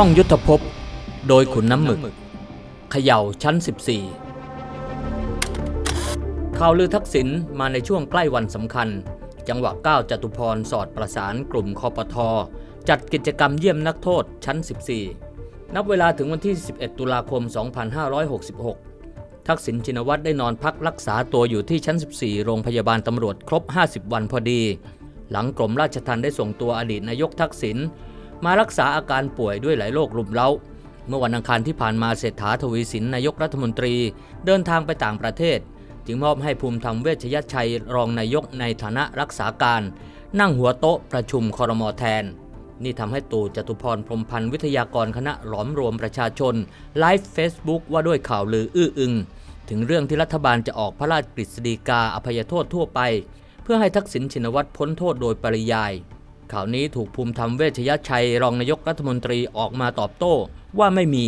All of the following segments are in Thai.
ห้องยุทธภพโดยขุนน้ำหมึกเขย่าชั้น 14 ข่าวลือทักษิณมาในช่วงใกล้วันสำคัญ จังหวะก้าวจตุพรสอดประสานกลุ่มคอปทอจัดกิจกรรมเยี่ยมนักโทษชั้น 14 นับเวลาถึงวันที่ 11 ตุลาคม 2566 ทักษิณชินวัตรได้นอนพักรักษาตัวอยู่ที่ชั้น 14 โรงพยาบาลตำรวจครบ 50 วันพอดี หลังกรมราชทัณฑ์ได้ส่งตัวอดีตนายกทักษิณ มารักษาอาการป่วยด้วยหลายโรครุมเร้า เมื่อวันอังคารที่ผ่านมาเศรษฐาทวีสินนายกรัฐมนตรี เดินทางไปต่างประเทศ จึงมอบให้ภูมิธรรมเวชยชัยรองนายกในฐานะรักษาการ นั่งหัวโต๊ะประชุมคอรมอแทน นี่ทำให้ตู่จตุพรพรมพันธ์วิทยากรคณะหลอมรวมประชาชนไลฟ์เฟซบุ๊กว่าด้วยข่าวลืออื้ออึงถึงเรื่องที่รัฐบาลจะออกพระราชกฤษฎีกาอภัยโทษทั่วไป เพื่อให้ทักษิณชินวัตรพ้นโทษโดยปริยาย ข่าวนี้ถูกภูมิธรรมเวชยชัยรองนายกรัฐมนตรีออกมาตอบโต้ว่าไม่มี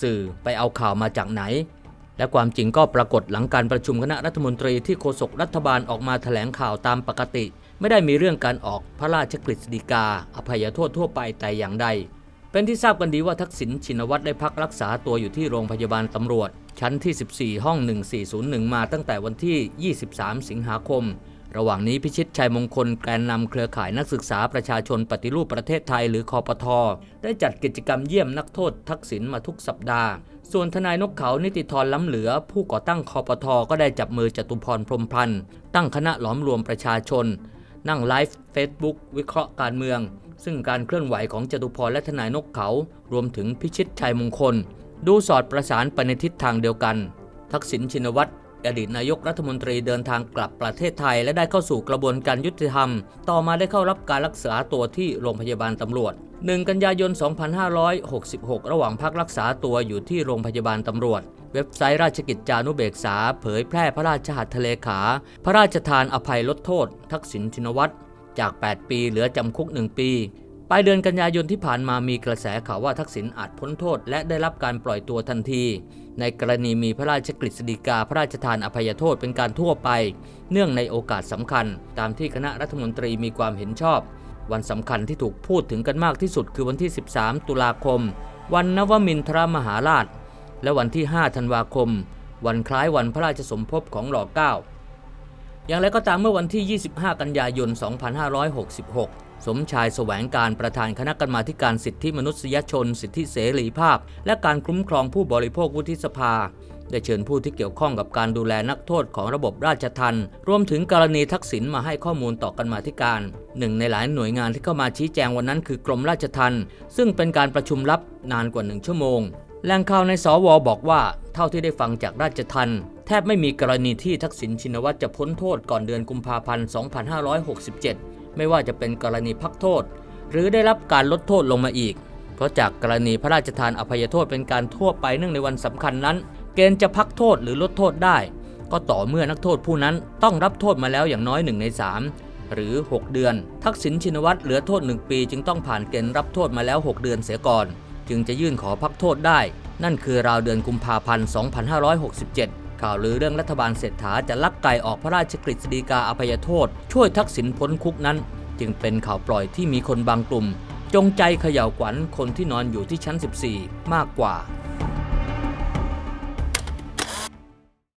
สื่อไปเอาข่าวมาจากไหน และความจริงก็ปรากฏหลังการประชุมคณะรัฐมนตรีที่โฆษกรัฐบาลออกมาแถลงข่าวตามปกติ ไม่ได้มีเรื่องการออกพระราชกฤษฎีกา อภัยโทษทั่วไปแต่อย่างใด เป็นที่ทราบกันดีว่าทักษิณชินวัตรได้พักรักษาตัวอยู่ที่โรงพยาบาลตำรวจ ชั้นที่ 14 ห้อง 1401 มาตั้งแต่วันที่ 23 สิงหาคม ระหว่างนี้พิชิตชัยมงคลแกนนำเครือข่ายนักศึกษาประชาชนปฏิรูปประเทศไทยหรือคอปทอได้จัดกิจกรรมเยี่ยมนักโทษทักษิณมาทุกสัปดาห์ ส่วนทนายนกเขานิติธรล้ำเหลือ ผู้ก่อตั้งคอปทอก็ได้จับมือจตุพรพรมพันธ์ตั้งคณะหลอมรวมประชาชน นั่งไลฟ์เฟซบุ๊กวิเคราะห์การเมือง ซึ่งการเคลื่อนไหวของจตุพรและทนายนกเขา รวมถึงพิชิตชัยมงคล ดูสอดประสานไปในทิศทางเดียวกัน ทักษิณชินวัตร อดีตนายกรัฐมนตรีเดินทางกลับประเทศไทย และได้เข้าสู่กระบวนการยุติธรรม ต่อมาได้เข้ารับการรักษาตัวที่โรงพยาบาลตำรวจ 1 กันยายน 2566 ระหว่างพักรักษาตัวอยู่ที่โรงพยาบาลตำรวจ เว็บไซต์ราชกิจจานุเบกษา เผยแพร่พระราชหัตถเลขา พระราชทานอภัยลดโทษ ทักษิณชินวัตรจาก 8 ปีเหลือจำคุก 1 ปี ลายเดือนกันยายนที่ผ่านมามีกระแสข่าวว่าทักษิณอาจพ้นโทษ และได้รับการปล่อยตัวทันที ในกรณีมีพระราชกฤษฎีกาพระราชทานอภัยโทษเป็นการทั่วไป เนื่องในโอกาสสำคัญ ตามที่คณะรัฐมนตรีมีความเห็นชอบ วันสำคัญที่ถูกพูดถึงกันมากที่สุดคือวันที่ 13 ตุลาคม วันนวมินทรมหาราช และวันที่ 5 ธันวาคม วันคล้ายวันพระราชสมภพของหล่อเก้าอย่างไรก็ตามเมื่อวันที่ 25 กันยายน 2566 สมชายแสวงการประธานคณะกรรมาการสิทธิมนุษยชน สิทธิเสรีภาพ และการคุ้มครองผู้บริโภควุฒิสภา ได้เชิญผู้ที่เกี่ยวข้องกับการดูแลนักโทษของระบบราชทัณฑ์รวมถึงกรณีทักษิณมาให้ข้อมูลต่อกรรมาธิการ หนึ่งในหลายหน่วยงานที่เข้ามาชี้แจงวันนั้นคือกรมราชทัณฑ์ซึ่งเป็นการประชุมลับนานกว่าหนึ่งชั่วโมงแหล่งข่าวในสวบอกว่า เท่าที่ได้ฟังจากราชทัณฑ์แทบไม่มีกรณีที่ทักษิณชินวัตรจะพ้นโทษก่อนเดือนกุมภาพันธ์ 2567 ไม่ว่าจะเป็นกรณีพักโทษ หรือได้รับการลดโทษลงมาอีก เพราะจากกรณีพระราชทานอภัยโทษเป็นการทั่วไปเนื่องในวันสำคัญนั้น เกณฑ์จะพักโทษหรือลดโทษได้ ก็ต่อเมื่อนักโทษผู้นั้นต้องรับโทษมาแล้วอย่างน้อย1ใน3หรือ 6 เดือน ทักษิณชินวัตรเหลือโทษ 1 ปี จึงต้องผ่านเกณฑ์รับโทษมาแล้ว 6 เดือนเสียก่อน จึงจะยื่นขอพักโทษได้ นั่นคือราวเดือนกุมภาพันธ์ 2567 ข่าวลือเรื่องรัฐบาลเศรษฐาจะลักไก่ออกพระราชกฤษฎีกาอภัยโทษ ช่วยทักษิณพ้นคุกนั้น จึงเป็นข่าวปล่อยที่มีคนบางกลุ่ม จงใจเขย่าวขวัญคนที่นอนอยู่ที่ชั้น 14 มากกว่า